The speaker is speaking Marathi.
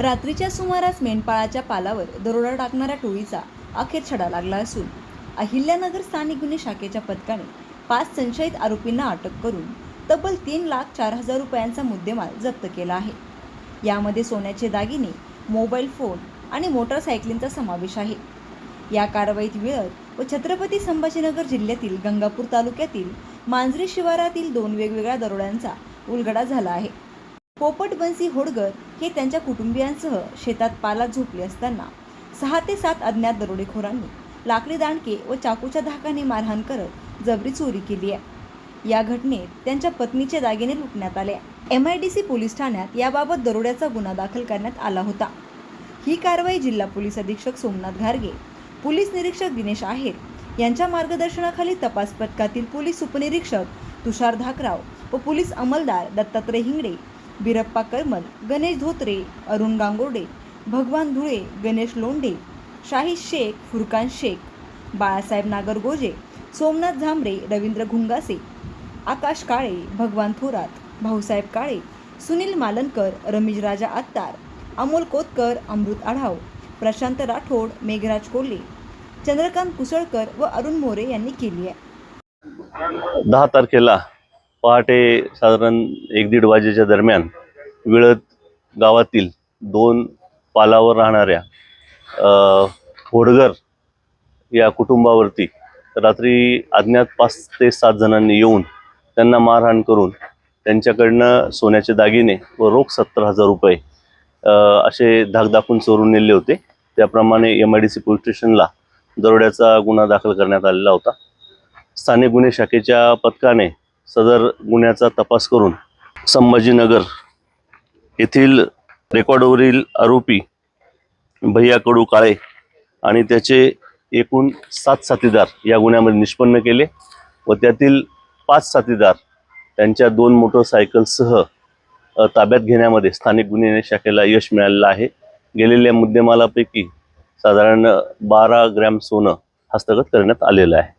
रात्रीच्या सुमारास मेंढपाळाच्या पालावर दरोडा टाकणाऱ्या टोळीचा अखेर छडा लागला असून अहिल्यानगर स्थानिक गुन्हे शाखेच्या पथकाने पाच संशयित आरोपींना अटक करून तब्बल तीन लाख चार हजार रुपयांचा मुद्देमाल जप्त केला आहे. यामध्ये सोन्याचे दागिने मोबाईल फोन आणि मोटारसायकलींचा समावेश आहे. या कारवाईत विळद व छत्रपती संभाजीनगर जिल्ह्यातील गंगापूर तालुक्यातील मांजरी शिवारातील दोन वेगवेगळ्या दरोड्यांचा उलगडा झाला आहे. पोपट बन्सी होडगर हे त्यांच्या कुटुंबियांसह शेतात पाला झोपले असताना सहा ते सात अज्ञात दरोडेखोरांनी लाकडी दांडके व चाकूच्या धाकाने मारहाण करत जबरी चोरी केली आहे. या घटनेत त्यांच्या पत्नीचे दागिने लुटण्यात आले M I D C police ठाण्यात याबाबत दरोड्याचा गुन्हा दाखल करण्यात आला होता. ही कारवाई जिल्हा पोलीस अधीक्षक सोमनाथ घारगे पोलीस निरीक्षक दिनेश आहेर यांच्या मार्गदर्शनाखाली तपास पथकातील पोलीस उपनिरीक्षक तुषार धाकराव व पोलीस अंमलदार दत्तात्रय हिंगडे बिरप्पा करमल गणेश धोत्रे अरुण गांगोडे भगवान धुळे गणेश लोंढे शाहिद शेख फुरकान शेख बाळासाहेब नागरगोजे सोमनाथ झांबरे रवींद्र घुंगासे आकाश काळे भगवान थोरात भाऊसाहेब काळे सुनील मालनकर रमेश राजा आत्तार अमोल कोतकर अमृत आढाव प्रशांत राठोड मेघराज कोल्हे चंद्रकांत कुसळकर व अरुण मोरे यांनी केली आहे. दहा तारखेला पहाटे साधारण एक दीड वाजेच्या दरम्यान विळत गावातील दोन पालावर राहणाऱ्या होडगर या कुटुंबावरती रात्री अज्ञात पाच ते सात जणांनी येऊन त्यांना मारहाण करून त्यांच्याकडनं सोन्याचे दागिने व रोख सत्तर हजार रुपये असे धाक चोरून नेले होते. त्याप्रमाणे M I D C police स्टेशनला दरोड्याचा गुन्हा दाखल करण्यात आलेला होता. स्थानिक गुन्हे शाखेच्या पथकाने सदर गुन्ह्याचा तपास करून संभाजीनगर येथील रेकॉर्डवरील आरोपी भैया कडू काळे आणि त्याचे एकूण सात साथीदार या गुन्ह्यामध्ये निष्पन्न केले व त्यातील पाच साथीदार त्यांच्या दोन मोटरसायकलसह ताब्यात घेण्यामध्ये स्थानिक गुन्हे शाखेला यश मिळालेलं आहे. गेलेल्या मुद्देमालापैकी साधारण बारा ग्रॅम सोनं हस्तगत करण्यात आलेलं आहे.